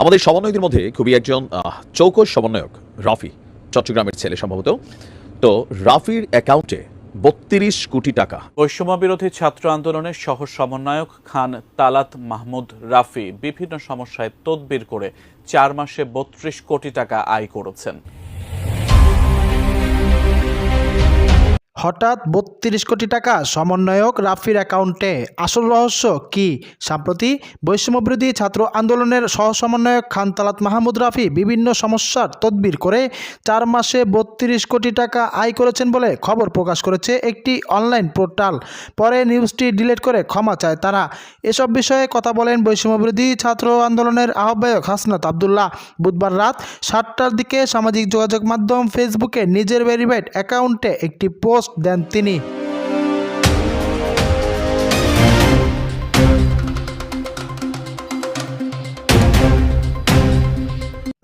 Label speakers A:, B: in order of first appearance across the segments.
A: আমাদের সমন্বয়কদের মধ্যে খুবই একজন চৌকস সমন্বয়ক রাফি, চট্টগ্রামের ছেলে সম্ভবত। তো রাফির অ্যাকাউন্টে বত্রিশ কোটি টাকা।
B: বৈষম্য বিরোধী ছাত্র আন্দোলনের সহ সমন্বয়ক খান তালাত মাহমুদ রাফি বিভিন্ন সমস্যায় তদবির করে চার মাসে বত্রিশ কোটি টাকা আয় করেছেন।
C: হঠাৎ বত্রিশ কোটি টাকা সমন্বয়ক রাফির অ্যাকাউন্টে আসল রহস্য কি? সম্প্রতি বৈষম্যবিরোধী ছাত্র আন্দোলনের সহ সমন্বয়ক খান তালাত মাহমুদ রাফি বিভিন্ন সমস্যার তদবির করে চার মাসে বত্রিশ কোটি টাকা আয় করেছেন বলে খবর প্রকাশ করেছে একটি অনলাইন পোর্টাল। পরে নিউজটি ডিলিট করে ক্ষমা চায় তারা। এসব বিষয়ে কথা বলেন বৈষম্যবিরোধী ছাত্র আন্দোলনের আহ্বায়ক হাসনাত আবদুল্লাহ। বুধবার রাত সাতটার দিকে সামাজিক যোগাযোগ মাধ্যম ফেসবুকে নিজের ভেরিফাইড অ্যাকাউন্টে একটি পোস্ট দেন তিনি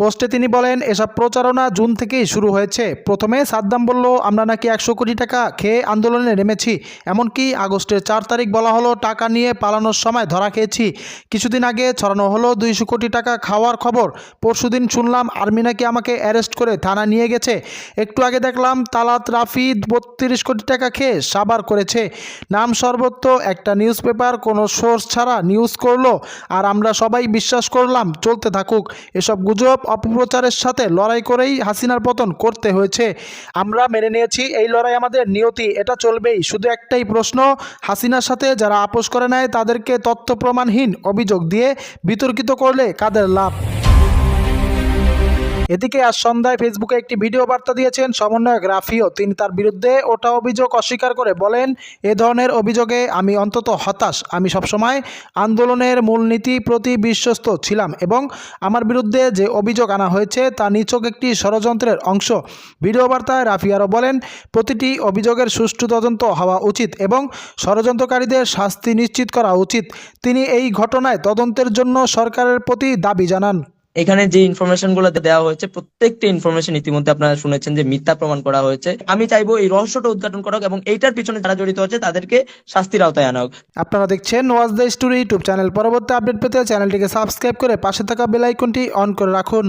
C: পোস্টে তিনি বলেন, এসব প্রচারণা জুন থেকেই শুরু হয়েছে। প্রথমে সাদ্দাম বলল, আমরা নাকি একশো কোটি টাকা খেয়ে আন্দোলনে নেমেছি। এমনকি আগস্টের চার তারিখ বলা হলো, টাকা নিয়ে পালানোর সময় ধরা খেয়েছি। কিছুদিন আগে ছড়ানো হলো দুইশো কোটি টাকা খাওয়ার খবর। পরশুদিন শুনলাম, আর্মি নাকি আমাকে অ্যারেস্ট করে থানা নিয়ে গেছে। একটু আগে দেখলাম, তালাত রাফি বত্রিশ কোটি টাকা খেয়ে সাবার করেছে। নাম সর্বত্র একটা নিউজ পেপার কোনো সোর্স ছাড়া নিউজ করল। আর আমরা সবাই বিশ্বাস করলাম, চলতে থাকুক। এসব গুজব অপপ্রচারের সাথে লড়াই করেই হাসিনার পতন করতে হয়েছে। আমরা মেনে নিয়েছি, এই লড়াই আমাদের নিয়তি, এটা চলবেই। শুধু একটাই প্রশ্ন, হাসিনার সাথে যারা আপোষ করে নেয়, তাদেরকে তথ্য প্রমাণহীন অভিযোগ দিয়ে বিতর্কিত করলে কাদের লাভ? এদিকে আজ সন্ধ্যায় ফেসবুকে একটি ভিডিও বার্তা দিয়েছেন সমন্বয়ক রাফিও। তিনি তার বিরুদ্ধে ওটা অভিযোগ অস্বীকার করে বলেন, এ ধরনের অভিযোগে আমি অন্তত হতাশ। আমি সবসময় আন্দোলনের মূলনীতি প্রতি বিশ্বস্ত ছিলাম এবং আমার বিরুদ্ধে যে অভিযোগ আনা হয়েছে তা নিছক একটি ষড়যন্ত্রের অংশ। ভিডিও বার্তায় রাফি আরও বলেন, প্রতিটি অভিযোগের সুষ্ঠু তদন্ত হওয়া উচিত এবং ষড়যন্ত্রকারীদের শাস্তি নিশ্চিত করা উচিত। তিনি এই ঘটনায় তদন্তের জন্য সরকারের প্রতি দাবি জানান।
D: এখানে যে ইনফরমেশনগুলো দেওয়া হয়েছে, প্রত্যেকটা ইনফরমেশন ইতিমধ্যে আপনারা শুনেছেন যে মিথ্যা প্রমাণ করা হয়েছে। আমি চাইব এই রহস্যটা উদ্ঘাটন করা হোক এবং এইটার পিছনে যারা জড়িত হচ্ছে তাদেরকে শাস্তির আওতায় আনা হোক।
C: আপনারা দেখছেন was the story YouTube channel পরবর্তী আপডেট পেতে চ্যানেলটিকে সাবস্ক্রাইব করে পাশে থাকা বেল আইকনটি অন করে রাখুন।